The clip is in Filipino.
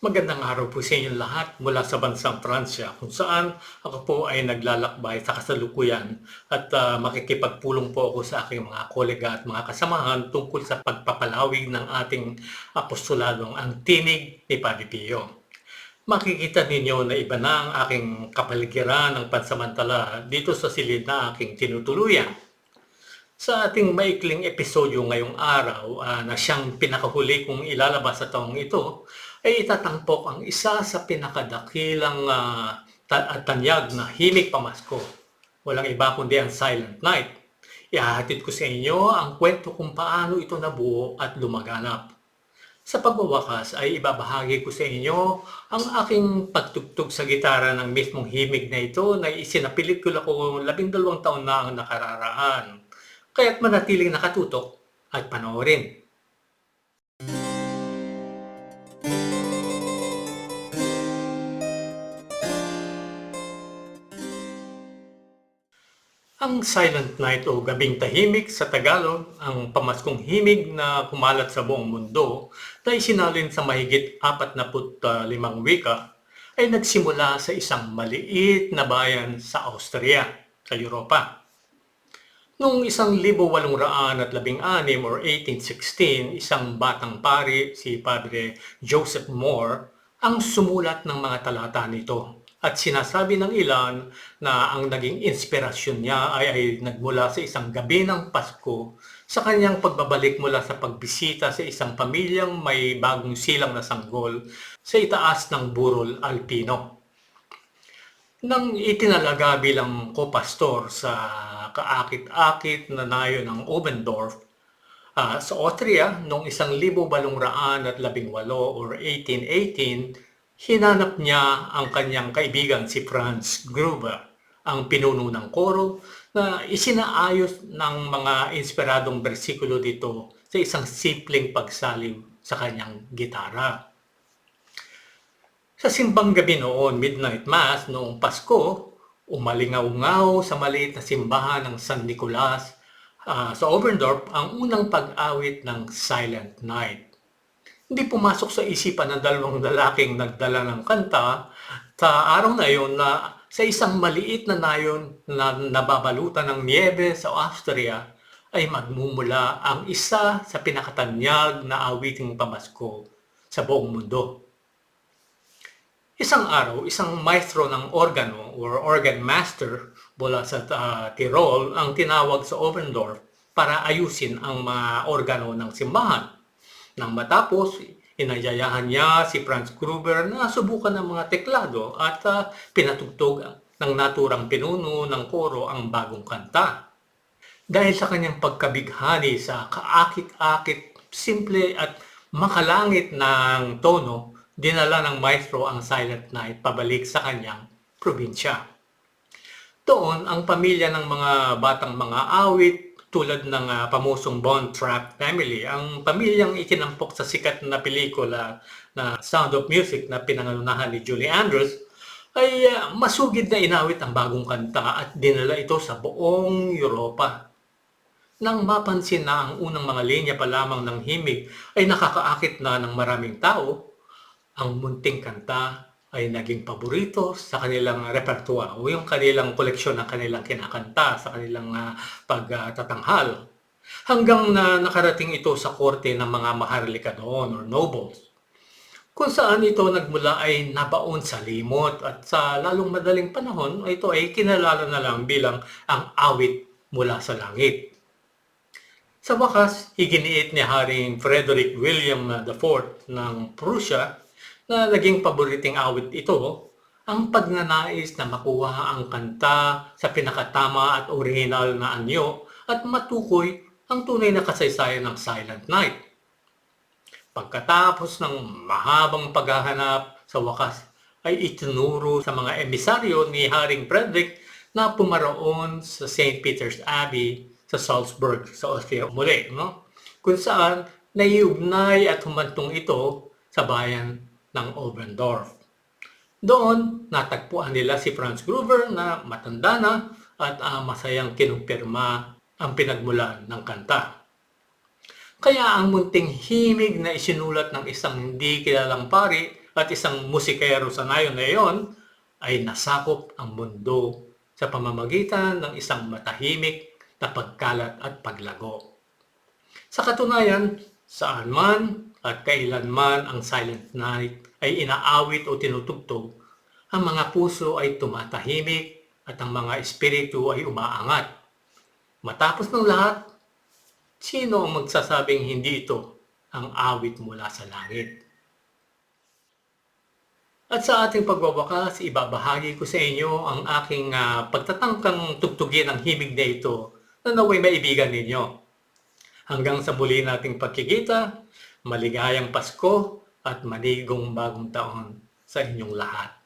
Magandang araw po sa inyong lahat mula sa bansang Pransya kung saan ako po ay naglalakbay sa kasalukuyan at ah, makikipagpulong po ako sa aking mga kolega at mga kasamahan tungkol sa pagpapalawig ng ating apostoladong ang tinig ni Padre Pio. Makikita ninyo na iba na ang aking kapaligiran ng pansamantala dito sa silid na aking tinutuluyan. Sa ating maikling episodyo ngayong araw ah, na siyang pinakahuli kong ilalabas sa taong ito, ay itatampok ang isa sa pinakadakilang at tanyag na himig pamasko. Walang iba kundi ang Silent Night. Ihahatid ko sa inyo ang kwento kung paano ito nabuo at lumaganap. Sa pagwawakas ay ibabahagi ko sa inyo ang aking pagtugtog sa gitara ng mismong himig na ito na isinapelikula ko labindalawang taon na ang nakararaan. Kaya't manatiling nakatutok at panoorin. Ang Silent Night o Gabing Tahimik sa Tagalog, ang pamaskong himig na kumalat sa buong mundo na isinalin sa mahigit 45 wika ay nagsimula sa isang maliit na bayan sa Austria, sa Europa. Noong 1816 or 1816, isang batang pari, si Padre Joseph Moore, ang sumulat ng mga talata nito. At sinasabi ng ilan na ang naging inspirasyon niya ay, ay nagmula sa isang gabi ng Pasko sa kanyang pagbabalik mula sa pagbisita sa isang pamilyang may bagong silang na sanggol sa itaas ng Burol Alpino. Nang itinalaga bilang kopastor sa kaakit-akit na nayo ng Obendorf ah, sa Austria noong 1818 or 1818, hinanap niya ang kanyang kaibigan si Franz Gruber, ang pinuno ng koro na isinaayos ng mga inspiradong bersikulo dito sa isang simpleng pagsaliw sa kanyang gitara. Sa simbang gabi noon, midnight mass, noong Pasko, umalingaw-ngaw sa maliit na simbahan ng San Nicolas ah, sa Oberndorf ang unang pag-awit ng Silent Night. Hindi pumasok sa isipan ng dalawang lalaking nagdala ng kanta sa araw na iyon na sa isang maliit na nayon na nababalutan ng niebe sa Austria ay magmumula ang isa sa pinakatanyag na awiting pamasko sa buong mundo. Isang araw, isang maestro ng organo or organ master mula sa ah, Tirol ang tinawag sa Oberndorf para ayusin ang mga organo ng simbahan. Nang matapos, inayayahan niya si Franz Gruber na subukan ng mga teklado at ah, pinatugtog ng naturang pinuno ng koro ang bagong kanta. Dahil sa kanyang pagkabighani sa kaakit-akit, simple at makalangit ng tono, dinala ng maestro ang Silent Night pabalik sa kanyang probinsya. Doon, ang pamilya ng mga batang mga awit tulad ng ah, pamusong Von Trapp family, ang pamilyang itinampok sa sikat na pelikula na Sound of Music na pinangalunahan ni Julie Andrews, ay ah, masugid na inawit ang bagong kanta at dinala ito sa buong Europa. Nang mapansin na ang unang mga linya pa lamang ng himig ay nakakaakit na ng maraming tao, ang munting kanta ay naging paborito sa kanilang repertoire o yung kanilang koleksyon ng kanilang kinakanta sa kanilang ah, pagtatanghal. Hanggang na nakarating ito sa korte ng mga maharlika doon or nobles. Kung saan ito nagmula ay nabaon sa limot at sa lalong madaling panahon ito ay kinalala na lang bilang ang awit mula sa langit. Sa wakas, iginiit ni Haring Frederick William IV ng Prussia na naging paboriting awit ito ang pagnanais na makuha ang kanta sa pinakatama at original na anyo at matukoy ang tunay na kasaysayan ng Silent Night. Pagkatapos ng mahabang paghahanap sa wakas ay itinuro sa mga emisaryo ni Haring Frederick na pumaroon sa St. Peter's Abbey sa Salzburg sa Austria muli, no? Kung saan naiugnay at humantong ito sa bayan ng Oberndorf. Doon, natagpuan nila si Franz Gruber na matanda na at ah, masayang kinumpirma ang pinagmulan ng kanta. Kaya ang munting himig na isinulat ng isang hindi kilalang pari at isang musikero sa nayon na iyon ay nasakop ang mundo sa pamamagitan ng isang matahimik na pagkalat at paglago. Sa katunayan, saan man at kailanman ang Silent Night ay inaawit o tinutugtog, ang mga puso ay tumatahimik at ang mga espiritu ay umaangat. Matapos ng lahat, sino ang magsasabing hindi ito ang awit mula sa langit? At sa ating pagwawakas, ibabahagi ko sa inyo ang aking ah, pagtatangkang tugtugin ang himig na ito na naway maibigan ninyo. Hanggang sa muli nating pagkikita, maligayang Pasko at manigong bagong taon sa inyong lahat.